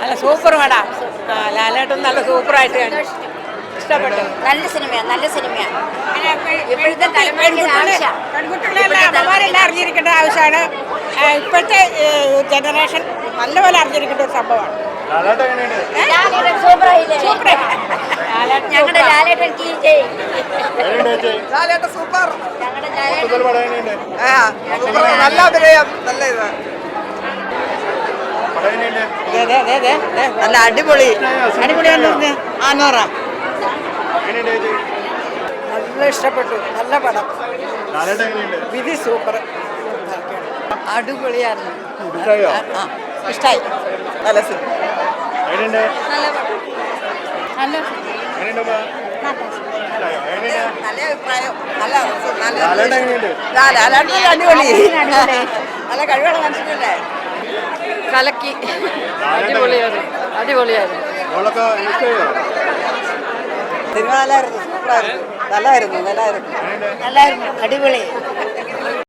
നല്ല സൂപ്പർ പടാ ലാലേട്ടും ലാലേട്ടൻ നല്ല സൂപ്പറായിട്ട് ആയിട്ട് ഇഷ്ടപ്പെട്ടു. നല്ല സിനിമയാണ് നല്ല സിനിമയാണ് ഇപ്പോഴത്തെ അമ്മമാരെല്ലാം അറിഞ്ഞിരിക്കേണ്ട ആവശ്യമാണ്. ഇപ്പോഴത്തെ ജനറേഷൻ നല്ലപോലെ അറിഞ്ഞിരിക്കേണ്ട ഒരു സംഭവമാണ്. ലാലേട്ടൻ എങ്ങനെയുണ്ട്? ലാലേട്ടൻ സൂപ്പറായില്ലേ? ഞങ്ങളുടെ ലാലേട്ടൻ ലാലേട്ടൻ സൂപ്പർ. ഞങ്ങളുടെ നല്ല അഭിനയം. നല്ല ഇത്. പടം എങ്ങനെയുണ്ട് നല്ല അടിപൊളി. അടിപൊളി ആനോറ എങ്ങനെയുണ്ട് ചേച്ചി നല്ല ഇഷ്ടപ്പെട്ടു. നല്ല പടം. വിധി സൂപ്പർ. അടിപൊളിയായിരുന്നു. ഇഷ്ടായോ? നല്ല നല്ല പടം. നല്ല നല്ല അഭിപ്രായം. നല്ല ലാലേട്ടൻ അടിപൊളി. നല്ല കഴിവുള്ള കാണിച്ചിട്ടില്ലേ കലക്കി. അടിപൊളിയായിരുന്നു. അടിപൊളിയായിരുന്നു. നല്ലായിരുന്നു സൂപ്പറായിരുന്നു. നല്ലായിരുന്നു നല്ലായിരുന്നു നല്ലായിരുന്നു അടിപൊളി.